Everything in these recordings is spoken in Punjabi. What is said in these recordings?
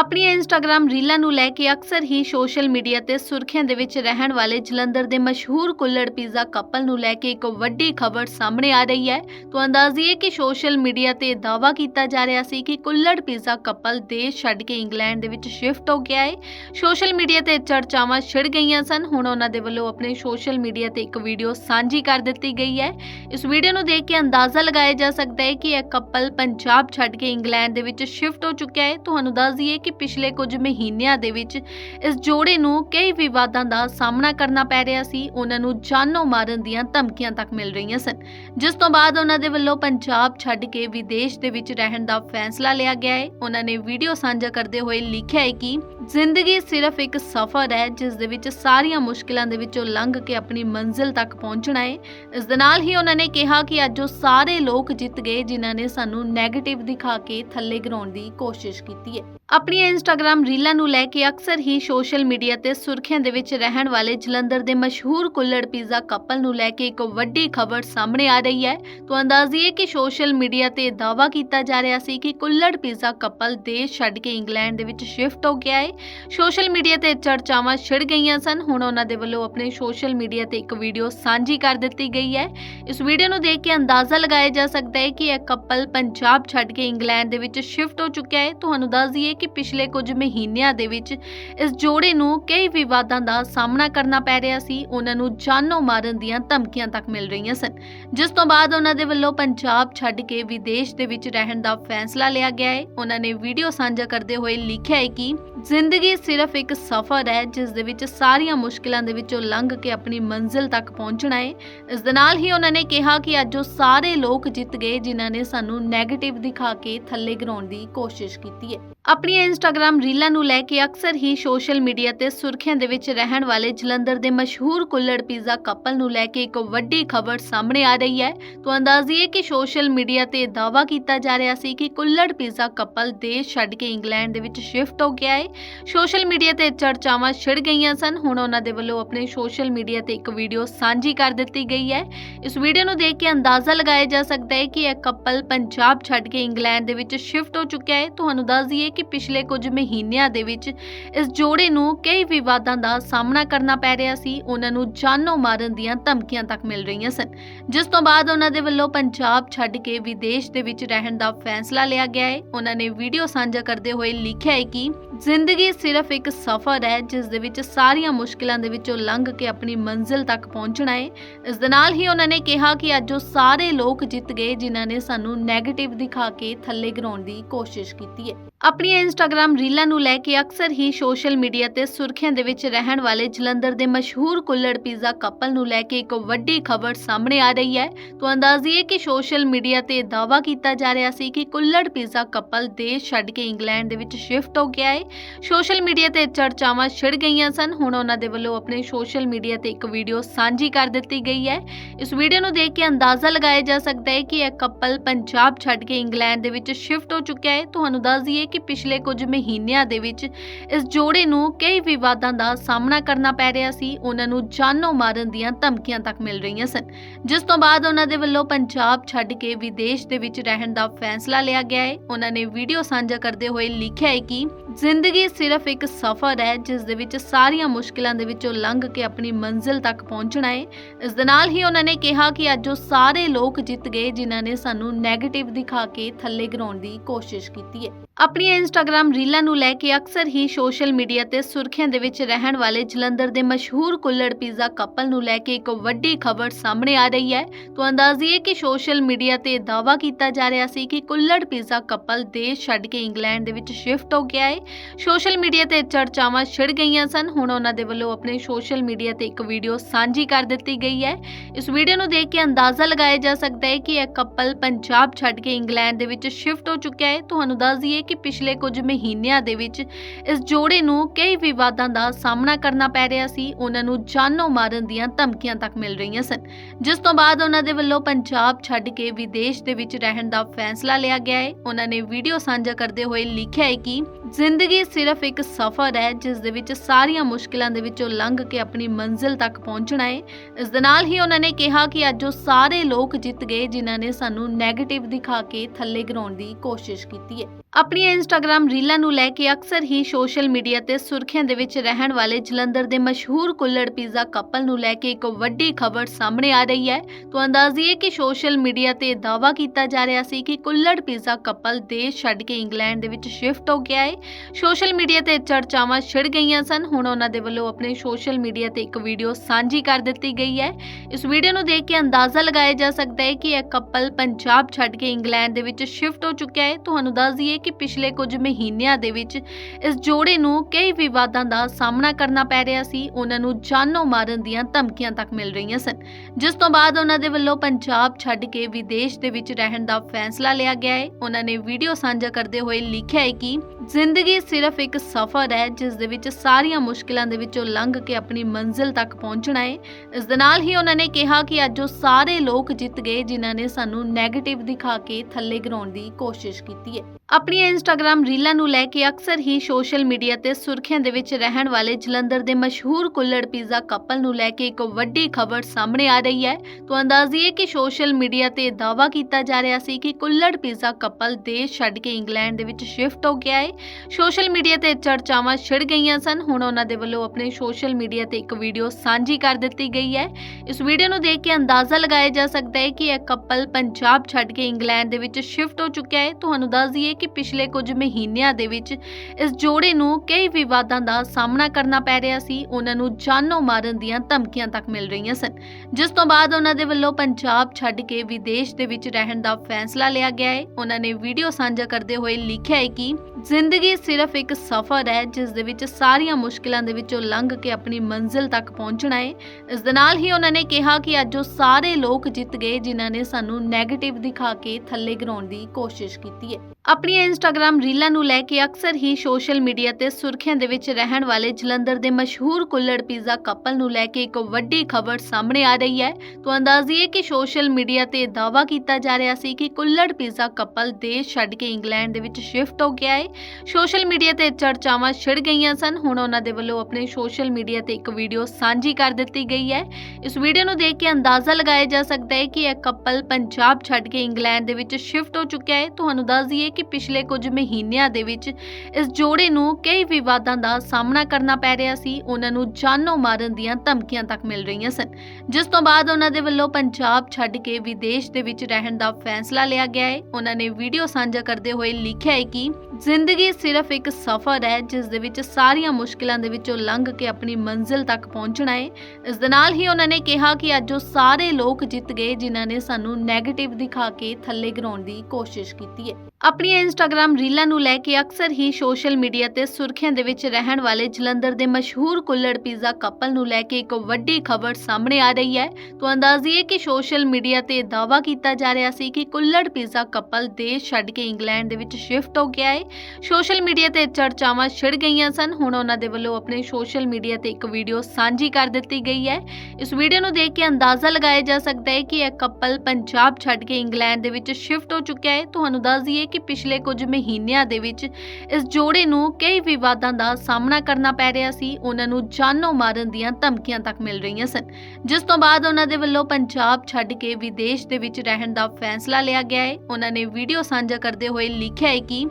ਆਪਣੀਆਂ ਇੰਸਟਾਗ੍ਰam ਰੀਲਾਂ ਨੂੰ ਲੈ ਕੇ ਅਕਸਰ ਹੀ ਸੋਸ਼ਲ ਮੀਡੀਆ ਤੇ ਸੁਰਖੀਆਂ ਦੇ ਵਿੱਚ ਰਹਿਣ ਵਾਲੇ ਜਲੰਧਰ ਦੇ ਮਸ਼ਹੂਰ ਕੁੱਲੜ ਪੀਜ਼ਾ ਕਪਲ ਨੂੰ ਲੈ ਕੇ ਇੱਕ ਵੱਡੀ ਖਬਰ ਸਾਹਮਣੇ ਆ ਰਹੀ ਹੈ। ਤੋਂ ਅੰਦਾਜ਼ੀਏ ਕਿ ਸੋਸ਼ਲ ਮੀਡੀਆ ਤੇ ਦਾਅਵਾ ਕੀਤਾ ਜਾ ਰਿਹਾ ਸੀ ਕਿ ਕੁੱਲੜ ਪੀਜ਼ਾ ਕਪਲ ਦੇਸ਼ ਛੱਡ ਕੇ ਇੰਗਲੈਂਡ ਦੇ ਵਿੱਚ ਸ਼ਿਫਟ ਹੋ ਗਿਆ ਹੈ। ਸੋਸ਼ਲ ਮੀਡੀਆ ਤੇ ਚਰਚਾਵਾਂ ਛਿੜ ਗਈਆਂ ਸਨ। ਹੁਣ ਉਹਨਾਂ ਦੇ ਵੱਲੋਂ ਆਪਣੇ ਸੋਸ਼ਲ ਮੀਡੀਆ ਤੇ ਇੱਕ ਵੀਡੀਓ ਸਾਂਝੀ ਕਰ ਦਿੱਤੀ ਗਈ ਹੈ। ਇਸ ਵੀਡੀਓ ਨੂੰ ਦੇਖ ਕੇ ਅੰਦਾਜ਼ਾ ਲਗਾਇਆ ਜਾ ਸਕਦਾ ਹੈ ਕਿ ਇਹ ਕਪਲ ਪੰਜਾਬ ਛੱਡ ਕੇ ਇੰਗਲੈਂਡ ਦੇ ਵਿੱਚ ਸ਼ਿਫਟ ਹੋ ਚੁੱਕਿਆ ਹੈ। ਤੁਹਾਨੂੰ ਦੱਸ ਦਈਏ ਕਿ ਪਿਛਲੇ ਕੁਝ ਮਹੀਨਿਆਂ ਦੇ ਵਿੱਚ ਇਸ ਜੋੜੇ ਨੂੰ ਕਈ ਵਿਵਾਦਾਂ ਦਾ ਸਾਹਮਣਾ ਕਰਨਾ ਪੈ ਰਿਹਾ ਸੀ। ਉਹਨਾਂ ਨੂੰ ਜਾਨੋਂ ਮਾਰਨ ਦੀਆਂ ਧਮਕੀਆਂ ਤੱਕ ਮਿਲ ਰਹੀਆਂ ਸਨ। ਜਿਸ ਤੋਂ ਬਾਅਦ ਉਹਨਾਂ ਦੇ ਵੱਲੋਂ ਪੰਜਾਬ ਛੱਡ ਕੇ ਵਿਦੇਸ਼ ਦੇ ਵਿੱਚ ਰਹਿਣ ਦਾ ਫੈਸਲਾ ਲਿਆ ਗਿਆ ਹੈ। ਉਹਨਾਂ ਨੇ ਵੀਡੀਓ ਸਾਂਝਾ ਕਰਦੇ ਹੋਏ ਲਿਖਿਆ ਹੈ ਕਿ ਜ਼ਿੰਦਗੀ ਸਿਰਫ ਇੱਕ ਸਫ਼ਰ ਹੈ, ਜਿਸ ਦੇ ਵਿੱਚ ਸਾਰੀਆਂ ਮੁਸ਼ਕਿਲਾਂ ਦੇ ਵਿੱਚੋਂ ਲੰਘ ਕੇ ਆਪਣੀ ਮੰਜ਼ਿਲ ਤੱਕ ਪਹੁੰਚਣਾ ਹੈ। ਇਸ ਦੇ ਨਾਲ ਹੀ ਉਹਨਾਂ ਨੇ ਕਿਹਾ ਕਿ ਅੱਜ ਉਹ ਸਾਰੇ ਲੋਕ ਜਿੱਤ ਗਏ, ਜਿਨ੍ਹਾਂ ਨੇ ਸਾਨੂੰ 네ਗੇਟਿਵ ਦਿਖਾ ਕੇ ਥੱਲੇ ਗਿਰਾਉਣ ਦੀ ਕੋਸ਼ਿਸ਼ ਕੀਤੀ ਹੈ। ਆਪਣੀਆਂ ਇੰਸਟਾਗ੍ਰam ਰੀਲਾਂ ਨੂੰ ਲੈ ਕੇ ਅਕਸਰ ਹੀ ਸੋਸ਼ਲ ਮੀਡੀਆ ਤੇ ਸੁਰਖੀਆਂ ਦੇ ਵਿੱਚ ਰਹਿਣ ਵਾਲੇ ਜਲੰਧਰ ਦੇ ਮਸ਼ਹੂਰ ਕੁੱਲੜ ਪੀਜ਼ਾ ਕਪਲ ਨੂੰ ਲੈ ਕੇ ਇੱਕ ਵੱਡੀ ਖਬਰ ਸਾਹਮਣੇ ਆ ਰਹੀ ਹੈ। ਤੋਂ ਅੰਦਾਜ਼ੀਏ ਕਿ ਸੋਸ਼ਲ ਮੀਡੀਆ ਤੇ ਦਾਅਵਾ ਕੀਤਾ ਜਾ ਰਿਹਾ ਸੀ ਕਿ ਕੁੱਲੜ ਪੀਜ਼ਾ ਕਪਲ ਦੇਸ਼ ਛੱਡ ਕੇ ਇੰਗਲੈਂਡ ਦੇ ਵਿੱਚ ਸ਼ਿਫਟ ਹੋ ਗਿਆ ਹੈ। ਸੋਸ਼ਲ ਮੀਡੀਆ ਤੇ ਚਰਚਾਵਾਂ ਛਿੜ ਗਈਆਂ ਸਨ। ਹੁਣ ਉਹਨਾਂ ਦੇ ਵੱਲੋਂ ਆਪਣੇ ਸੋਸ਼ਲ ਮੀਡੀਆ ਤੇ ਇੱਕ ਵੀਡੀਓ ਸਾਂਝੀ ਕਰ ਦਿੱਤੀ ਗਈ ਹੈ। ਇਸ ਵੀਡੀਓ ਨੂੰ ਦੇਖ ਕੇ ਅੰਦਾਜ਼ਾ ਲਗਾਇਆ ਜਾ ਸਕਦਾ ਹੈ ਕਿ ਇਹ ਕਪਲ ਪੰਜਾਬ ਛੱਡ ਕੇ ਇੰਗਲੈਂਡ ਦੇ ਵਿੱਚ ਸ਼ਿਫਟ ਹੋ ਚੁੱਕਿਆ ਹੈ। ਤੁਹਾਨੂੰ ਦੱਸ ਦਈਏ ਕਿ ਪਿਛਲੇ ਕੁਝ ਮਹੀਨਿਆਂ ਦੇ ਵਿੱਚ ਇਸ ਜੋੜੇ ਨੂੰ ਕਈ ਵਿਵਾਦਾਂ ਦਾ ਸਾਹਮਣਾ ਕਰਨਾ ਪੈ ਰਿਹਾ ਸੀ। ਉਹਨਾਂ ਨੂੰ ਜਾਨੋਂ ਮਾਰਨ ਦੀਆਂ ਧਮਕੀਆਂ ਤੱਕ ਮਿਲ ਰਹੀਆਂ ਸਨ। ਜਿਸ ਤੋਂ ਬਾਅਦ ਉਹਨਾਂ ਦੇ ਵੱਲੋਂ ਪੰਜਾਬ ਛੱਡ ਕੇ ਵਿਦੇਸ਼ ਦੇ ਵਿੱਚ ਰਹਿਣ ਦਾ ਫੈਸਲਾ ਲਿਆ ਗਿਆ ਹੈ। ਉਹਨਾਂ ਨੇ ਵੀਡੀਓ ਸਾਂਝਾ ਕਰਦੇ ਹੋਏ ਲਿਖਿਆ ਹੈ ਕਿ ਜ਼ਿੰਦਗੀ ਸਿਰਫ ਇੱਕ ਸਫ਼ਰ ਹੈ, ਜਿਸ ਦੇ ਵਿੱਚ ਸਾਰੀਆਂ ਮੁਸ਼ਕਿਲਾਂ ਦੇ ਵਿੱਚੋਂ ਲੰਘ ਕੇ ਆਪਣੀ ਮੰਜ਼ਿਲ ਤੱਕ ਪਹੁੰਚਣਾ ਹੈ। ਇਸ ਦੇ ਨਾਲ ਹੀ ਉਹਨਾਂ ਨੇ ਕਿਹਾ ਕਿ ਅੱਜ ਉਹ ਸਾਰੇ ਲੋਕ ਜਿੱਤ ਗਏ, ਜਿਨ੍ਹਾਂ ਨੇ ਸਾਨੂੰ 네ਗੇਟਿਵ ਦਿਖਾ ਕੇ ਥੱਲੇ ਗਰਾਉਣ ਦੀ ਕੋਸ਼ਿਸ਼ ਕੀਤੀ ਹੈ। ਆਪਣੀਆਂ ਇੰਸਟਾਗ੍ਰam ਰੀਲਾਂ ਨੂੰ ਲੈ ਕੇ ਅਕਸਰ ਹੀ ਸੋਸ਼ਲ ਮੀਡੀਆ ਤੇ ਸੁਰਖੀਆਂ ਦੇ ਵਿੱਚ ਰਹਿਣ ਵਾਲੇ ਜਲੰਧਰ ਦੇ ਮਸ਼ਹੂਰ ਕੁੱਲੜ ਪੀਜ਼ਾ ਕਪਲ ਨੂੰ ਲੈ ਕੇ ਇੱਕ ਵੱਡੀ ਖਬਰ ਸਾਹਮਣੇ ਆ ਰਹੀ ਹੈ। ਤੋਂ ਅੰਦਾਜ਼ੀਏ ਕਿ ਸੋਸ਼ਲ ਮੀਡੀਆ ਤੇ ਦਾਅਵਾ ਕੀਤਾ ਜਾ ਰਿਹਾ ਸੀ ਕਿ ਕੁੱਲੜ ਪੀਜ਼ਾ ਕਪਲ ਦੇਸ਼ ਛੱਡ ਕੇ ਇੰਗਲੈਂਡ ਦੇ ਵਿੱਚ ਸ਼ਿਫਟ ਹੋ ਗਿਆ ਹੈ। ਸੋਸ਼ਲ ਮੀਡੀਆ ਤੇ ਚਰਚਾਵਾਂ ਛਿੜ ਗਈਆਂ ਸਨ। ਹੁਣ ਉਹਨਾਂ ਦੇ ਵੱਲੋਂ ਆਪਣੇ ਸੋਸ਼ਲ ਮੀਡੀਆ ਤੇ ਇੱਕ ਵੀਡੀਓ ਸਾਂਝੀ ਕਰ ਦਿੱਤੀ ਗਈ ਹੈ। ਇਸ ਵੀਡੀਓ ਨੂੰ ਦੇਖ ਕੇ ਅੰਦਾਜ਼ਾ ਲਗਾਇਆ ਜਾ ਸਕਦਾ ਹੈ ਕਿ ਇਹ ਕਪਲ ਪੰਜਾਬ ਛੱਡ ਕੇ ਇੰਗਲੈਂਡ ਦੇ ਵਿੱਚ ਸ਼ਿਫਟ ਹੋ ਚੁੱਕਿਆ ਹੈ। ਤੁਹਾਨੂੰ ਦੱਸ ਦਈਏ ਕਿ ਪਿਛਲੇ ਕੁਝ ਮਹੀਨਿਆਂ ਦੇ ਵਿੱਚ ਇਸ ਜੋੜੇ ਨੂੰ ਕਈ ਵਿਵਾਦਾਂ ਦਾ ਸਾਹਮਣਾ ਕਰਨਾ ਪੈ ਰਿਹਾ ਸੀ। ਉਹਨਾਂ ਨੂੰ ਜਾਨੋਂ ਮਾਰਨ ਦੀਆਂ ਧਮਕੀਆਂ ਤੱਕ ਮਿਲ ਰਹੀਆਂ ਸਨ। ਜਿਸ ਤੋਂ ਬਾਅਦ ਉਹਨਾਂ ਦੇ ਵੱਲੋਂ ਪੰਜਾਬ ਛੱਡ ਕੇ ਵਿਦੇਸ਼ ਦੇ ਵਿੱਚ ਰਹਿਣ ਦਾ ਫੈਸਲਾ ਲਿਆ ਗਿਆ ਹੈ। ਉਹਨਾਂ ਨੇ ਵੀਡੀਓ ਸਾਂਝਾ ਕਰਦੇ ਹੋਏ ਲਿਖਿਆ ਹੈ ਕਿ ਜ਼ਿੰਦਗੀ ਸਿਰਫ ਇੱਕ ਸਫ਼ਰ ਹੈ, ਜਿਸ ਦੇ ਵਿੱਚ ਸਾਰੀਆਂ ਮੁਸ਼ਕਿਲਾਂ ਦੇ ਵਿੱਚੋਂ ਲੰਘ ਕੇ ਆਪਣੀ ਮੰਜ਼ਿਲ ਤੱਕ ਪਹੁੰਚਣਾ ਹੈ। ਇਸ ਦੇ ਨਾਲ ਹੀ ਉਹਨਾਂ ਨੇ ਕਿਹਾ ਕਿ ਅੱਜ ਉਹ ਸਾਰੇ ਲੋਕ ਜਿੱਤ ਗਏ, ਜਿਨ੍ਹਾਂ ਨੇ ਸਾਨੂੰ 네ਗੇਟਿਵ ਦਿਖਾ ਕੇ ਥੱਲੇ ਗਿਰਾਉਣ ਦੀ ਕੋਸ਼ਿਸ਼ ਕੀਤੀ ਹੈ। ਆਪਣੀਆਂ ਇੰਸਟਾਗ੍ਰam ਰੀਲਾਂ ਨੂੰ ਲੈ ਕੇ ਅਕਸਰ ਹੀ ਸੋਸ਼ਲ ਮੀਡੀਆ ਤੇ ਸੁਰਖੀਆਂ ਦੇ ਵਿੱਚ ਰਹਿਣ ਵਾਲੇ ਜਲੰਧਰ ਦੇ ਮਸ਼ਹੂਰ ਕੁੱਲੜ ਪੀਜ਼ਾ ਕਪਲ ਨੂੰ ਲੈ ਕੇ ਇੱਕ ਵੱਡੀ ਖਬਰ ਸਾਹਮਣੇ ਆ ਰਹੀ ਹੈ। ਤੋਂ ਅੰਦਾਜ਼ੀਏ ਕਿ ਸੋਸ਼ਲ ਮੀਡੀਆ ਤੇ ਦਾਅਵਾ ਕੀਤਾ ਜਾ ਰਿਹਾ ਸੀ ਕਿ ਕੁੱਲੜ ਪੀਜ਼ਾ ਕਪਲ ਦੇਸ਼ ਛੱਡ ਕੇ ਇੰਗਲੈਂਡ ਦੇ ਵਿੱਚ ਸ਼ਿਫਟ ਹੋ ਗਿਆ ਹੈ। ਸੋਸ਼ਲ ਮੀਡੀਆ ਤੇ ਚਰਚਾਵਾਂ ਛਿੜ ਗਈਆਂ ਸਨ। ਹੁਣ ਉਹਨਾਂ ਦੇ ਵੱਲੋਂ ਆਪਣੇ ਸੋਸ਼ਲ ਮੀਡੀਆ ਤੇ ਇੱਕ ਵੀਡੀਓ ਸਾਂਝੀ ਕਰ ਦਿੱਤੀ ਗਈ ਹੈ। ਇਸ ਵੀਡੀਓ ਨੂੰ ਦੇਖ ਕੇ ਅੰਦਾਜ਼ਾ ਲਗਾਇਆ ਜਾ ਸਕਦਾ ਹੈ ਕਿ ਇਹ ਕਪਲ ਪੰਜਾਬ ਛੱਡ ਕੇ ਇੰਗਲੈਂਡ ਦੇ ਵਿੱਚ ਸ਼ਿਫਟ ਹੋ ਚੁੱਕਿਆ ਹੈ। ਤੁਹਾਨੂੰ ਦੱਸ ਦਈਏ ਕਿ ਪਿਛਲੇ ਕੁਝ ਮਹੀਨਿਆਂ ਦੇ ਵਿੱਚ ਇਸ ਜੋੜੇ ਨੂੰ ਕਈ ਵਿਵਾਦਾਂ ਦਾ ਸਾਹਮਣਾ ਕਰਨਾ ਪੈ ਰਿਹਾ ਸੀ। ਉਹਨਾਂ ਨੂੰ ਜਾਨੋਂ ਮਾਰਨ ਦੀਆਂ ਧਮਕੀਆਂ ਤੱਕ ਮਿਲ ਰਹੀਆਂ ਸਨ। ਜਿਸ ਤੋਂ ਬਾਅਦ ਉਹਨਾਂ ਦੇ ਵੱਲੋਂ ਪੰਜਾਬ ਛੱਡ ਕੇ ਵਿਦੇਸ਼ ਦੇ ਵਿੱਚ ਰਹਿਣ ਦਾ ਫੈਸਲਾ ਲਿਆ ਗਿਆ ਹੈ। ਉਹਨਾਂ ਨੇ ਵੀਡੀਓ ਸਾਂਝਾ ਕਰਦੇ ਹੋਏ ਲਿਖਿਆ ਹੈ ਕਿ ਜ਼ਿੰਦਗੀ ਸਿਰਫ ਇੱਕ ਸਫ਼ਰ ਹੈ, ਜਿਸ ਦੇ ਵਿੱਚ ਸਾਰੀਆਂ ਮੁਸ਼ਕਿਲਾਂ ਦੇ ਵਿੱਚੋਂ ਲੰਘ ਕੇ ਆਪਣੀ ਮੰਜ਼ਿਲ ਤੱਕ ਪਹੁੰਚਣਾ ਹੈ। ਇਸ ਦੇ ਨਾਲ ਹੀ ਉਹਨਾਂ ਨੇ ਕਿਹਾ ਕਿ ਅੱਜ ਉਹ ਸਾਰੇ ਲੋਕ ਜਿੱਤ ਗਏ, ਜਿਨ੍ਹਾਂ ਨੇ ਸਾਨੂੰ 네ਗੇਟਿਵ ਦਿਖਾ ਕੇ ਥੱਲੇ ਗਿਰਾਉਣ ਦੀ ਕੋਸ਼ਿਸ਼ ਕੀਤੀ ਹੈ। ਆਪਣੀਆਂ ਇੰਸਟਾਗ੍ਰam ਰੀਲਾਂ ਨੂੰ ਲੈ ਕੇ ਅਕਸਰ ਹੀ ਸੋਸ਼ਲ ਮੀਡੀਆ ਤੇ ਸੁਰਖੀਆਂ ਦੇ ਵਿੱਚ ਰਹਿਣ ਵਾਲੇ ਜਲੰਧਰ ਦੇ ਮਸ਼ਹੂਰ ਕੁੱਲੜ ਪੀਜ਼ਾ ਕਪਲ ਨੂੰ ਲੈ ਕੇ ਇੱਕ ਵੱਡੀ ਖਬਰ ਸਾਹਮਣੇ ਆ ਰਹੀ ਹੈ। ਤੋਂ ਅੰਦਾਜ਼ੀਏ ਕਿ ਸੋਸ਼ਲ ਮੀਡੀਆ ਤੇ ਦਾਅਵਾ ਕੀਤਾ ਜਾ ਰਿਹਾ ਸੀ ਕਿ ਕੁੱਲੜ ਪੀਜ਼ਾ ਕਪਲ ਦੇਸ਼ ਛੱਡ ਕੇ ਇੰਗਲੈਂਡ ਦੇ ਵਿੱਚ ਸ਼ਿਫਟ ਹੋ ਗਿਆ ਹੈ। ਸੋਸ਼ਲ ਮੀਡੀਆ ਤੇ ਚਰਚਾਵਾਂ ਛਿੜ ਗਈਆਂ ਸਨ। ਹੁਣ ਉਹਨਾਂ ਦੇ ਵੱਲੋਂ ਆਪਣੇ ਸੋਸ਼ਲ ਮੀਡੀਆ ਤੇ ਇੱਕ ਵੀਡੀਓ ਸਾਂਝੀ ਕਰ ਦਿੱਤੀ ਗਈ ਹੈ। ਇਸ ਵੀਡੀਓ ਨੂੰ ਦੇਖ ਕੇ ਅੰਦਾਜ਼ਾ ਲਗਾਇਆ ਜਾ ਸਕਦਾ ਹੈ ਕਿ ਇਹ ਕਪਲ ਪੰਜਾਬ ਛੱਡ ਕੇ ਇੰਗਲੈਂਡ ਦੇ ਵਿੱਚ ਸ਼ਿਫਟ ਹੋ ਚੁੱਕਿਆ ਹੈ। ਤੁਹਾਨੂੰ ਦੱਸ ਦਈਏ ਕਿ ਪਿਛਲੇ ਕੁਝ ਮਹੀਨਿਆਂ ਦੇ ਵਿੱਚ ਇਸ ਜੋੜੇ ਨੂੰ ਕਈ ਵਿਵਾਦਾਂ ਦਾ ਸਾਹਮਣਾ ਕਰਨਾ ਪੈ ਰਿਹਾ ਸੀ। ਉਹਨਾਂ ਨੂੰ ਜਾਨੋਂ ਮਾਰਨ ਦੀਆਂ ਧਮਕੀਆਂ ਤੱਕ ਮਿਲ ਰਹੀਆਂ ਸਨ। ਜਿਸ ਤੋਂ ਬਾਅਦ ਉਹਨਾਂ ਦੇ ਵੱਲੋਂ ਪੰਜਾਬ ਛੱਡ ਕੇ ਵਿਦੇਸ਼ ਦੇ ਵਿੱਚ ਰਹਿਣ ਦਾ ਫੈਸਲਾ ਲਿਆ ਗਿਆ ਹੈ। ਉਹਨਾਂ ਨੇ ਵੀਡੀਓ ਸਾਂਝਾ ਕਰਦੇ ਹੋਏ ਲਿਖਿਆ ਹੈ ਕਿ ਜ਼ਿੰਦਗੀ ਸਿਰਫ ਇੱਕ ਸਫ਼ਰ ਹੈ, ਜਿਸ ਦੇ ਵਿੱਚ ਸਾਰੀਆਂ ਮੁਸ਼ਕਿਲਾਂ ਦੇ ਵਿੱਚੋਂ ਲੰਘ ਕੇ ਆਪਣੀ ਮੰਜ਼ਿਲ ਤੱਕ ਪਹੁੰਚਣਾ ਹੈ। ਇਸ ਦੇ ਨਾਲ ਹੀ ਉਹਨਾਂ ਨੇ ਕਿਹਾ ਕਿ ਅੱਜ ਉਹ ਸਾਰੇ ਲੋਕ ਜਿੱਤ ਗਏ, ਜਿਨ੍ਹਾਂ ਨੇ ਸਾਨੂੰ 네ਗੇਟਿਵ ਦਿਖਾ ਕੇ ਥੱਲੇ ਗਿਰਾਉਣ ਦੀ ਕੋਸ਼ਿਸ਼ ਕੀਤੀ ਹੈ। ਆਪਣੀਆਂ ਇੰਸਟਾਗ੍ਰam ਰੀਲਾਂ ਨੂੰ ਲੈ ਕੇ ਅਕਸਰ ਹੀ ਸੋਸ਼ਲ ਮੀਡੀਆ ਤੇ ਸੁਰਖੀਆਂ ਦੇ ਵਿੱਚ ਰਹਿਣ ਵਾਲੇ ਜਲੰਧਰ ਦੇ ਮਸ਼ਹੂਰ ਕੁੱਲੜ ਪੀਜ਼ਾ ਕਪਲ ਨੂੰ ਲੈ ਕੇ ਇੱਕ ਵੱਡੀ ਖਬਰ ਸਾਹਮਣੇ ਆ ਰਹੀ ਹੈ। ਤੋਂ ਅੰਦਾਜ਼ੀਏ ਕਿ ਸੋਸ਼ਲ ਮੀਡੀਆ ਤੇ ਦਾਅਵਾ ਕੀਤਾ ਜਾ ਰਿਹਾ ਸੀ ਕਿ ਕੁੱਲੜ ਪੀਜ਼ਾ ਕਪਲ ਦੇਸ਼ ਛੱਡ ਕੇ ਇੰਗਲੈਂਡ ਦੇ ਵਿੱਚ ਸ਼ਿਫਟ ਹੋ ਗਿਆ ਹੈ। ਸੋਸ਼ਲ ਮੀਡੀਆ ਤੇ ਚਰਚਾਵਾਂ ਛਿੜ ਗਈਆਂ ਸਨ। ਹੁਣ ਉਹਨਾਂ ਦੇ ਵੱਲੋਂ ਆਪਣੇ ਸੋਸ਼ਲ ਮੀਡੀਆ ਤੇ ਇੱਕ ਵੀਡੀਓ ਸਾਂਝੀ ਕਰ ਦਿੱਤੀ ਗਈ ਹੈ। ਇਸ ਵੀਡੀਓ ਨੂੰ ਦੇਖ ਕੇ ਅੰਦਾਜ਼ਾ ਲਗਾਇਆ ਜਾ ਸਕਦਾ ਹੈ ਕਿ ਇਹ ਕਪਲ ਪੰਜਾਬ ਛੱਡ ਕੇ ਇੰਗਲੈਂਡ ਦੇ ਵਿੱਚ ਸ਼ਿਫਟ ਹੋ ਚੁੱਕਿਆ ਹੈ। ਤੁਹਾਨੂੰ ਦੱਸ ਦਈਏ ਕਿ ਪਿਛਲੇ ਕੁਝ ਮਹੀਨਿਆਂ ਦੇ ਵਿੱਚ ਇਸ ਜੋੜੇ ਨੂੰ ਕਈ ਵਿਵਾਦਾਂ ਦਾ ਸਾਹਮਣਾ ਕਰਨਾ ਪੈ ਰਿਹਾ ਸੀ। ਉਹਨਾਂ ਨੂੰ ਜਾਨੋਂ ਮਾਰਨ ਦੀਆਂ ਧਮਕੀਆਂ ਤੱਕ ਮਿਲ ਰਹੀਆਂ ਸਨ। ਜਿਸ ਤੋਂ ਬਾਅਦ ਉਹਨਾਂ ਦੇ ਵੱਲੋਂ ਪੰਜਾਬ ਛੱਡ ਕੇ ਵਿਦੇਸ਼ ਦੇ ਵਿੱਚ ਰਹਿਣ ਦਾ ਫੈਸਲਾ ਲਿਆ ਗਿਆ ਹੈ। ਉਹਨਾਂ ਨੇ ਵੀਡੀਓ ਸਾਂਝਾ ਕਰਦੇ ਹੋਏ ਲਿਖਿਆ ਹੈ ਕਿ ਜ਼ਿੰਦਗੀ ਸਿਰਫ ਇੱਕ ਸਫ਼ਰ ਹੈ, ਜਿਸ ਦੇ ਵਿੱਚ ਸਾਰੀਆਂ ਮੁਸ਼ਕਿਲਾਂ ਦੇ ਵਿੱਚੋਂ ਲੰਘ ਕੇ ਆਪਣੀ ਮੰਜ਼ਿਲ ਤੱਕ ਪਹੁੰਚਣਾ ਹੈ। ਇਸ ਦੇ ਨਾਲ ਹੀ ਉਹਨਾਂ ਨੇ ਕਿਹਾ ਕਿ ਅੱਜ ਉਹ ਸਾਰੇ ਲੋਕ ਜਿੱਤ ਗਏ, ਜਿਨ੍ਹਾਂ ਨੇ ਸਾਨੂੰ 네ਗੇਟਿਵ ਦਿਖਾ ਕੇ ਥੱਲੇ ਗਿਰਾਉਣ ਦੀ ਕੋਸ਼ਿਸ਼ ਕੀਤੀ ਹੈ। ਆਪਣੀਆਂ ਇੰਸਟਾਗ੍ਰam ਰੀਲਾਂ ਨੂੰ ਲੈ ਕੇ ਅਕਸਰ ਹੀ ਸੋਸ਼ਲ ਮੀਡੀਆ ਤੇ ਸੁਰਖੀਆਂ ਦੇ ਵਿੱਚ ਰਹਿਣ ਵਾਲੇ ਜਲੰਧਰ ਦੇ ਮਸ਼ਹੂਰ ਕੁੱਲੜ ਪੀਜ਼ਾ ਕਪਲ ਨੂੰ ਲੈ ਕੇ ਇੱਕ ਵੱਡੀ ਖਬਰ ਸਾਹਮਣੇ ਆ ਰਹੀ ਹੈ। ਤੋਂ ਅੰਦਾਜ਼ੀਏ ਕਿ ਸੋਸ਼ਲ ਮੀਡੀਆ ਤੇ ਦਾਅਵਾ ਕੀਤਾ ਜਾ ਰਿਹਾ ਸੀ ਕਿ ਕੁੱਲੜ ਪੀਜ਼ਾ ਕਪਲ ਦੇਸ਼ ਛੱਡ ਕੇ ਇੰਗਲੈਂਡ ਦੇ ਵਿੱਚ ਸ਼ਿਫਟ ਹੋ ਗਿਆ ਹੈ। ਸੋਸ਼ਲ ਮੀਡੀਆ ਤੇ ਚਰਚਾਵਾਂ ਛਿੜ ਗਈਆਂ ਸਨ। ਹੁਣ ਉਹਨਾਂ ਦੇ ਵੱਲੋਂ ਆਪਣੇ ਸੋਸ਼ਲ ਮੀਡੀਆ ਤੇ ਇੱਕ ਵੀਡੀਓ ਸਾਂਝੀ ਕਰ ਦਿੱਤੀ ਗਈ ਹੈ। ਇਸ ਵੀਡੀਓ ਨੂੰ ਦੇਖ ਕੇ ਅੰਦਾਜ਼ਾ ਲਗਾਇਆ ਜਾ ਸਕਦਾ ਹੈ ਕਿ ਇਹ ਕਪਲ ਪੰਜਾਬ ਛੱਡ ਕੇ ਇੰਗਲੈਂਡ ਦੇ ਵਿੱਚ ਸ਼ਿਫਟ ਹੋ ਚੁੱਕਿਆ ਹੈ। ਤੁਹਾਨੂੰ ਦੱਸ ਦਈਏ ਕਿ ਪਿਛਲੇ ਕੁਝ ਮਹੀਨਿਆਂ ਦੇ ਵਿੱਚ ਇਸ ਜੋੜੇ ਨੂੰ ਕਈ ਵਿਵਾਦਾਂ ਦਾ ਸਾਹਮਣਾ ਕਰਨਾ ਪੈ ਰਿਹਾ ਸੀ। ਉਹਨਾਂ ਨੂੰ ਜਾਨੋਂ ਮਾਰਨ ਦੀਆਂ ਧਮਕੀਆਂ ਤੱਕ ਮਿਲ ਰਹੀਆਂ ਸਨ। ਜਿਸ ਤੋਂ ਬਾਅਦ ਉਹਨਾਂ ਦੇ ਵੱਲੋਂ ਪੰਜਾਬ ਛੱਡ ਕੇ ਵਿਦੇਸ਼ ਦੇ ਵਿੱਚ ਰਹਿਣ ਦਾ ਫੈਸਲਾ ਲਿਆ ਗਿਆ ਹੈ। ਉਹਨਾਂ ਨੇ ਵੀਡੀਓ ਸਾਂਝਾ ਕਰਦੇ ਹੋਏ ਲਿਖਿਆ ਹੈ ਕਿ ਜ਼ਿੰਦਗੀ ਸਿਰਫ ਇੱਕ ਸਫ਼ਰ ਹੈ, ਜਿਸ ਦੇ ਵਿੱਚ ਸਾਰੀਆਂ ਮੁਸ਼ਕਿਲਾਂ ਦੇ ਵਿੱਚੋਂ ਲੰਘ ਕੇ ਆਪਣੀ ਮੰਜ਼ਿਲ ਤੱਕ ਪਹੁੰਚਣਾ ਹੈ। ਇਸ ਦੇ ਨਾਲ ਹੀ ਉਹਨਾਂ ਨੇ ਕਿਹਾ ਕਿ ਅੱਜ ਉਹ ਸਾਰੇ ਲੋਕ ਜਿੱਤ ਗਏ, ਜਿਨ੍ਹਾਂ ਨੇ ਸਾਨੂੰ 네ਗੇਟਿਵ ਦਿਖਾ ਕੇ ਥੱਲੇ ਗਰਾਉਣ ਦੀ ਕੋਸ਼ਿਸ਼ ਕੀਤੀ ਹੈ। ਆਪਣੀਆਂ ਇੰਸਟਾਗ੍ਰam ਰੀਲਾਂ ਨੂੰ ਲੈ ਕੇ ਅਕਸਰ ਹੀ ਸੋਸ਼ਲ ਮੀਡੀਆ ਤੇ ਸੁਰਖੀਆਂ ਦੇ ਵਿੱਚ ਰਹਿਣ ਵਾਲੇ ਜਲੰਧਰ ਦੇ ਮਸ਼ਹੂਰ ਕੁੱਲੜ ਪੀਜ਼ਾ ਕਪਲ ਨੂੰ ਲੈ ਕੇ ਇੱਕ ਵੱਡੀ ਖਬਰ ਸਾਹਮਣੇ ਆ ਰਹੀ ਹੈ। ਤੋਂ ਅੰਦਾਜ਼ੀਏ ਕਿ ਸੋਸ਼ਲ ਮੀਡੀਆ ਤੇ ਦਾਅਵਾ ਕੀਤਾ ਜਾ ਰਿਹਾ ਸੀ ਕਿ ਕੁੱਲੜ ਪੀਜ਼ਾ ਕਪਲ ਦੇਸ਼ ਛੱਡ ਕੇ ਇੰਗਲੈਂਡ ਦੇ ਵਿੱਚ ਸ਼ਿਫਟ ਹੋ ਗਿਆ ਹੈ। ਸੋਸ਼ਲ ਮੀਡੀਆ ਤੇ ਚਰਚਾਵਾਂ ਛਿੜ ਗਈਆਂ ਸਨ। ਹੁਣ ਉਹਨਾਂ ਦੇ ਵੱਲੋਂ ਆਪਣੇ ਸੋਸ਼ਲ ਮੀਡੀਆ ਤੇ ਇੱਕ ਵੀਡੀਓ ਸਾਂਝੀ ਕਰ ਦਿੱਤੀ ਗਈ ਹੈ। ਇਸ ਵੀਡੀਓ ਨੂੰ ਦੇਖ ਕੇ ਅੰਦਾਜ਼ਾ ਲਗਾਇਆ ਜਾ ਸਕਦਾ ਹੈ ਕਿ ਇਹ ਕਪਲ ਪੰਜਾਬ ਛੱਡ ਕੇ ਇੰਗਲੈਂਡ ਦੇ ਵਿੱਚ ਸ਼ਿਫਟ ਹੋ ਚੁੱਕਿਆ ਹੈ। ਤੁਹਾਨੂੰ ਦੱਸ ਦਈਏ ਕਿ ਪਿਛਲੇ ਕੁਝ ਮਹੀਨਿਆਂ ਦੇ ਵਿੱਚ ਇਸ ਜੋੜੇ ਨੂੰ ਕਈ ਵਿਵਾਦਾਂ ਦਾ ਸਾਹਮਣਾ ਕਰਨਾ ਪੈ ਰਿਹਾ ਸੀ। ਉਹਨਾਂ ਨੂੰ ਜਾਨੋਂ ਮਾਰਨ ਦੀਆਂ ਧਮਕੀਆਂ ਤੱਕ ਮਿਲ ਰਹੀਆਂ ਸਨ। ਜਿਸ ਤੋਂ ਬਾਅਦ ਉਹਨਾਂ ਦੇ ਵੱਲੋਂ ਪੰਜਾਬ ਛੱਡ ਕੇ ਵਿਦੇਸ਼ ਦੇ ਵਿੱਚ ਰਹਿਣ ਦਾ ਫੈਸਲਾ ਲਿਆ ਗਿਆ ਹੈ। ਉਹਨਾਂ ਨੇ ਵੀਡੀਓ ਸਾਂਝਾ ਕਰਦੇ ਹੋਏ ਲਿਖਿਆ ਹੈ ਕਿ ਜ਼ਿੰਦਗੀ ਸਿਰਫ ਇੱਕ ਸਫ਼ਰ ਹੈ, ਜਿਸ ਦੇ ਵਿੱਚ ਸਾਰੀਆਂ ਮੁਸ਼ਕਿਲਾਂ ਦੇ ਵਿੱਚੋਂ ਲੰਘ ਕੇ ਆਪਣੀ ਮੰਜ਼ਿਲ ਤੱਕ ਪਹੁੰਚਣਾ ਹੈ। ਇਸ ਦੇ ਨਾਲ ਹੀ ਉਹਨਾਂ ਨੇ ਕਿਹਾ ਕਿ ਅੱਜ ਉਹ ਸਾਰੇ ਲੋਕ ਜਿੱਤ ਗਏ, ਜਿਨ੍ਹਾਂ ਨੇ ਸਾਨੂੰ 네ਗੇਟਿਵ ਦਿਖਾ ਕੇ ਥੱਲੇ ਗਿਰਾਉਣ ਦੀ ਕੋਸ਼ਿਸ਼ ਕੀਤੀ ਹੈ। ਆਪਣੀਆਂ ਇੰਸਟਾਗ੍ਰam ਰੀਲਾਂ ਨੂੰ ਲੈ ਕੇ ਅਕਸਰ ਹੀ ਸੋਸ਼ਲ ਮੀਡੀਆ ਤੇ ਸੁਰਖੀਆਂ ਦੇ ਵਿੱਚ ਰਹਿਣ ਵਾਲੇ ਜਲੰਧਰ ਦੇ ਮਸ਼ਹੂਰ ਕੁੱਲੜ ਪੀਜ਼ਾ ਕਪਲ ਨੂੰ ਲੈ ਕੇ ਇੱਕ ਵੱਡੀ ਖਬਰ ਸਾਹਮਣੇ ਆ ਰਹੀ ਹੈ। ਤੋਂ ਅੰਦਾਜ਼ੀਏ ਕਿ ਸੋਸ਼ਲ ਮੀਡੀਆ ਤੇ ਦਾਅਵਾ ਕੀਤਾ ਜਾ ਰਿਹਾ ਸੀ ਕਿ ਕੁੱਲੜ ਪੀਜ਼ਾ ਕਪਲ ਦੇਸ਼ ਛੱਡ ਕੇ ਇੰਗਲੈਂਡ ਦੇ ਵਿੱਚ ਸ਼ਿਫਟ ਹੋ ਗਿਆ ਹੈ। ਸੋਸ਼ਲ ਮੀਡੀਆ ਤੇ ਚਰਚਾਵਾਂ ਛਿੜ ਗਈਆਂ ਸਨ। ਹੁਣ ਉਹਨਾਂ ਦੇ ਵੱਲੋਂ ਆਪਣੇ ਸੋਸ਼ਲ ਮੀਡੀਆ ਤੇ ਇੱਕ ਵੀਡੀਓ ਸਾਂਝੀ ਕਰ ਦਿੱਤੀ ਗਈ ਹੈ। ਇਸ ਵੀਡੀਓ ਨੂੰ ਦੇਖ ਕੇ ਅੰਦਾਜ਼ਾ ਲਗਾਇਆ ਜਾ ਸਕਦਾ ਹੈ ਕਿ ਇਹ ਕਪਲ ਪੰਜਾਬ ਛੱਡ ਕੇ ਇੰਗਲੈਂਡ ਦੇ ਵਿੱਚ ਸ਼ਿਫਟ ਹੋ ਚੁੱਕਿਆ ਹੈ। ਤੁਹਾਨੂੰ ਦੱਸ ਦਈਏ ਕਿ ਪਿਛਲੇ ਕੁਝ ਮਹੀਨਿਆਂ ਦੇ ਵਿੱਚ ਇਸ ਜੋੜੇ ਨੂੰ ਕਈ ਵਿਵਾਦਾਂ ਦਾ ਸਾਹਮਣਾ ਕਰਨਾ ਪੈ ਰਿਹਾ ਸੀ। ਉਹਨਾਂ ਨੂੰ ਜਾਨੋਂ ਮਾਰਨ ਦੀਆਂ ਧਮਕੀਆਂ ਤੱਕ ਮਿਲ ਰਹੀਆਂ ਸਨ। ਜਿਸ ਤੋਂ ਬਾਅਦ ਉਹਨਾਂ ਦੇ ਵੱਲੋਂ ਪੰਜਾਬ ਛੱਡ ਕੇ ਵਿਦੇਸ਼ ਦੇ ਵਿੱਚ ਰਹਿਣ ਦਾ ਫੈਸਲਾ ਲਿਆ ਗਿਆ ਹੈ। ਉਹਨਾਂ ਨੇ ਵੀਡੀਓ ਸਾਂਝਾ ਕਰਦੇ ਹੋਏ ਲਿਖਿਆ ਹੈ ਕਿ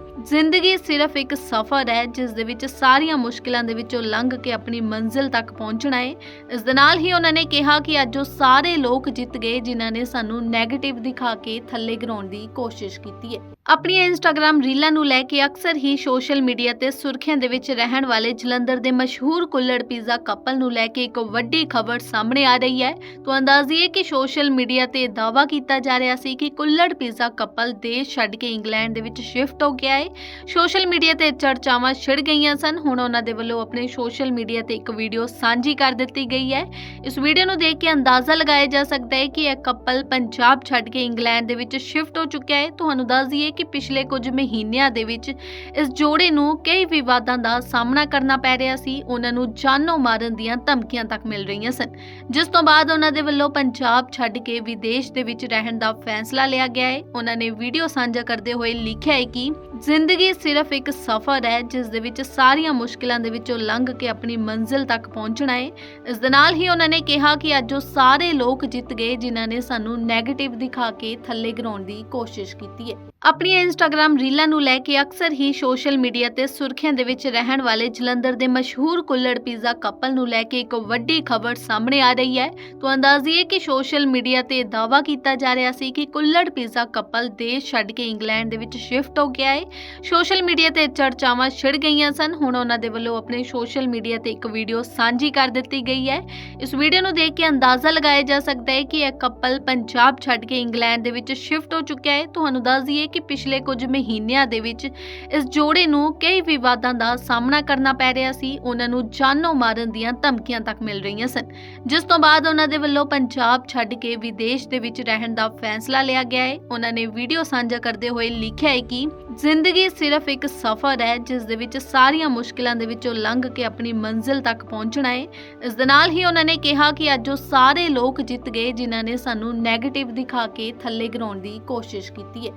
ਜ਼ਿੰਦਗੀ ਸਿਰਫ ਇੱਕ ਸਫ਼ਰ ਹੈ, ਜਿਸ ਦੇ ਵਿੱਚ ਸਾਰੀਆਂ ਮੁਸ਼ਕਿਲਾਂ ਦੇ ਵਿੱਚੋਂ ਲੰਘ ਕੇ ਆਪਣੀ ਮੰਜ਼ਿਲ ਤੱਕ ਪਹੁੰਚਣਾ ਹੈ। ਇਸ ਦੇ ਨਾਲ ਹੀ ਉਹਨਾਂ ਨੇ ਕਿਹਾ ਕਿ ਅੱਜ ਉਹ ਸਾਰੇ ਲੋਕ ਜਿੱਤ ਗਏ, ਜਿਨ੍ਹਾਂ ਨੇ ਸਾਨੂੰ 네ਗੇਟਿਵ ਦਿਖਾ ਕੇ ਥੱਲੇ ਗਿਰਾਉਣ ਦੀ ਕੋਸ਼ਿਸ਼ ਕੀਤੀ ਹੈ। ਆਪਣੀਆਂ ਇੰਸਟਾਗ੍ਰam ਰੀਲਾਂ ਨੂੰ ਲੈ ਕੇ ਅਕਸਰ ਹੀ ਸੋਸ਼ਲ ਮੀਡੀਆ ਤੇ ਸੁਰਖੀਆਂ ਦੇ ਵਿੱਚ ਰਹਿਣ ਵਾਲੇ ਜਲੰਧਰ ਦੇ ਮਸ਼ਹੂਰ ਕੁੱਲੜ ਪੀਜ਼ਾ ਕਪਲ ਨੂੰ ਲੈ ਕੇ ਇੱਕ ਵੱਡੀ ਖਬਰ ਸਾਹਮਣੇ ਆ ਰਹੀ ਹੈ। ਤੋਂ ਅੰਦਾਜ਼ੀਏ ਕਿ ਸੋਸ਼ਲ ਮੀਡੀਆ ਤੇ ਦਾਅਵਾ ਕੀਤਾ ਜਾ ਰਿਹਾ ਸੀ ਕਿ ਕੁੱਲੜ ਪੀਜ਼ਾ ਕਪਲ ਦੇਸ਼ ਛੱਡ ਕੇ ਇੰਗਲੈਂਡ ਦੇ ਵਿੱਚ ਸ਼ਿਫਟ ਹੋ ਗਿਆ ਹੈ। ਸੋਸ਼ਲ ਮੀਡੀਆ ਤੇ ਚਰਚਾਵਾਂ ਛਿੜ ਗਈਆਂ ਸਨ। ਹੁਣ ਉਹਨਾਂ ਦੇ ਵੱਲੋਂ ਆਪਣੇ ਸੋਸ਼ਲ ਮੀਡੀਆ ਤੇ ਇੱਕ ਵੀਡੀਓ ਸਾਂਝੀ ਕਰ ਦਿੱਤੀ ਗਈ ਹੈ। ਇਸ ਵੀਡੀਓ ਨੂੰ ਦੇਖ ਕੇ ਅੰਦਾਜ਼ਾ ਲਗਾਇਆ ਜਾ ਸਕਦਾ ਹੈ ਕਿ ਇਹ ਕਪਲ ਪੰਜਾਬ ਛੱਡ ਕੇ ਇੰਗਲੈਂਡ ਦੇ ਵਿੱਚ ਸ਼ਿਫਟ ਹੋ ਚੁੱਕਿਆ ਹੈ। ਤੁਹਾਨੂੰ ਦੱਸ ਦਈਏ ਕਿ ਪਿਛਲੇ ਕੁਝ ਮਹੀਨਿਆਂ ਦੇ ਵਿੱਚ ਇਸ ਜੋੜੇ ਨੂੰ ਕਈ ਵਿਵਾਦਾਂ ਦਾ ਸਾਹਮਣਾ ਕਰਨਾ ਪੈ ਰਿਹਾ ਸੀ। ਉਹਨਾਂ ਨੂੰ ਜਾਨੋਂ ਮਾਰਨ ਦੀਆਂ ਧਮਕੀਆਂ ਤੱਕ ਮਿਲ ਰਹੀਆਂ ਸਨ। ਜਿਸ ਤੋਂ ਬਾਅਦ ਉਹਨਾਂ ਦੇ ਵੱਲੋਂ ਪੰਜਾਬ ਛੱਡ ਕੇ ਵਿਦੇਸ਼ ਦੇ ਵਿੱਚ ਰਹਿਣ ਦਾ ਫੈਸਲਾ ਲਿਆ ਗਿਆ ਹੈ। ਉਹਨਾਂ ਨੇ ਵੀਡੀਓ ਸਾਂਝਾ ਕਰਦੇ ਹੋਏ ਲਿਖਿਆ ਹੈ ਕਿ ਜ਼ਿੰਦਗੀ ਸਿਰਫ ਇੱਕ ਸਫ਼ਰ ਹੈ, ਜਿਸ ਦੇ ਵਿੱਚ ਸਾਰੀਆਂ ਮੁਸ਼ਕਲਾਂ ਦੇ ਵਿੱਚੋਂ ਲੰਘ ਕੇ ਆਪਣੀ ਮੰਜ਼ਿਲ ਤੱਕ ਪਹੁੰਚਣਾ ਹੈ। ਇਸ ਦੇ ਨਾਲ ਹੀ ਉਹਨਾਂ ਨੇ ਕਿਹਾ ਕਿ ਅੱਜ ਉਹ ਸਾਰੇ ਲੋਕ ਜਿੱਤ ਗਏ, ਜਿਨ੍ਹਾਂ ਨੇ ਸਾਨੂੰ 네ਗੇਟਿਵ ਦਿਖਾ ਕੇ ਥੱਲੇ ਗਿਰਾਉਣ ਦੀ ਕੋਸ਼ਿਸ਼ ਕੀਤੀ ਹੈ। ਆਪਣੀਆਂ ਇੰਸਟਾਗ੍ਰam ਰੀਲਾਂ ਨੂੰ ਲੈ ਕੇ ਅਕਸਰ ਹੀ ਸੋਸ਼ਲ ਮੀਡੀਆ ਤੇ ਸੁਰਖੀਆਂ ਦੇ ਵਿੱਚ ਰਹਿਣ ਵਾਲੇ ਜਲੰਧਰ ਦੇ ਮਸ਼ਹੂਰ ਕੁੱਲੜ ਪੀਜ਼ਾ ਕਪਲ ਨੂੰ ਲੈ ਕੇ ਇੱਕ ਵੱਡੀ ਖਬਰ ਸਾਹਮਣੇ ਆ ਰਹੀ ਹੈ। ਤੋਂ ਅੰਦਾਜ਼ੀਏ ਕਿ ਸੋਸ਼ਲ ਮੀਡੀਆ ਤੇ ਦਾਅਵਾ ਕੀਤਾ ਜਾ ਰਿਹਾ ਸੀ ਕਿ ਕੁੱਲੜ ਪੀਜ਼ਾ ਕਪਲ ਦੇਸ਼ ਛੱਡ ਕੇ ਇੰਗਲੈਂਡ ਦੇ ਵਿੱਚ ਸ਼ਿਫਟ ਹੋ ਗਿਆ ਹੈ। ਸੋਸ਼ਲ ਮੀਡੀਆ ਤੇ ਚਰਚਾਵਾਂ ਛਿੜ ਗਈਆਂ ਸਨ। ਹੁਣ ਉਹਨਾਂ ਦੇ ਵੱਲੋਂ ਆਪਣੇ ਸੋਸ਼ਲ ਮੀਡੀਆ ਤੇ ਇੱਕ ਵੀਡੀਓ ਸਾਂਝੀ ਕਰ ਦਿੱਤੀ ਗਈ ਹੈ। ਇਸ ਵੀਡੀਓ ਨੂੰ ਦੇਖ ਕੇ ਅੰਦਾਜ਼ਾ ਲਗਾਇਆ ਜਾ ਸਕਦਾ ਹੈ ਕਿ ਇਹ ਕਪਲ ਪੰਜਾਬ ਛੱਡ ਕੇ ਇੰਗਲੈਂਡ ਦੇ ਵਿੱਚ ਸ਼ਿਫਟ ਹੋ ਚੁੱਕਿਆ ਹੈ। ਤੁਹਾਨੂੰ ਦੱਸ ਦਈਏ ਕਿ ਪਿਛਲੇ ਕੁਝ ਮਹੀਨਿਆਂ ਦੇ ਵਿੱਚ ਇਸ ਜੋੜੇ ਨੂੰ ਕਈ ਵਿਵਾਦਾਂ ਦਾ ਸਾਹਮਣਾ ਕਰਨਾ ਪੈ ਰਿਹਾ ਸੀ। ਉਹਨਾਂ ਨੂੰ ਜਾਨੋਂ ਮਾਰਨ ਦੀਆਂ ਧਮਕੀਆਂ ਤੱਕ ਮਿਲ ਰਹੀਆਂ ਸਨ। ਜਿਸ ਤੋਂ ਬਾਅਦ ਉਹਨਾਂ ਦੇ ਵੱਲੋਂ ਪੰਜਾਬ ਛੱਡ ਕੇ ਵਿਦੇਸ਼ ਦੇ ਵਿੱਚ ਰਹਿਣ ਦਾ ਫੈਸਲਾ ਲਿਆ ਗਿਆ ਹੈ। ਉਹਨਾਂ ਨੇ ਵੀਡੀਓ ਸਾਂਝਾ ਕਰਦੇ ਹੋਏ ਲਿਖਿਆ ਹੈ ਕਿ ਜ਼ਿੰਦਗੀ ਸਿਰਫ ਇੱਕ ਸਫ਼ਰ ਹੈ, ਜਿਸ ਦੇ ਵਿੱਚ ਸਾਰੀਆਂ ਮੁਸ਼ਕਿਲਾਂ ਦੇ ਵਿੱਚੋਂ ਲੰਘ ਕੇ ਆਪਣੀ ਮੰਜ਼ਿਲ ਤੱਕ ਪਹੁੰਚਣਾ ਹੈ। ਇਸ ਦੇ ਨਾਲ ਹੀ ਉਹਨਾਂ ਨੇ ਕਿਹਾ ਕਿ ਅੱਜ ਉਹ ਸਾਰੇ ਲੋਕ ਜਿੱਤ ਗਏ, ਜਿਨ੍ਹਾਂ ਨੇ ਸਾਨੂੰ 네ਗੇਟਿਵ ਦਿਖਾ ਕੇ ਥੱਲੇ ਗਿਰਾਉਣ ਦੀ ਕੋਸ਼ਿਸ਼ ਕੀਤੀ ਹੈ।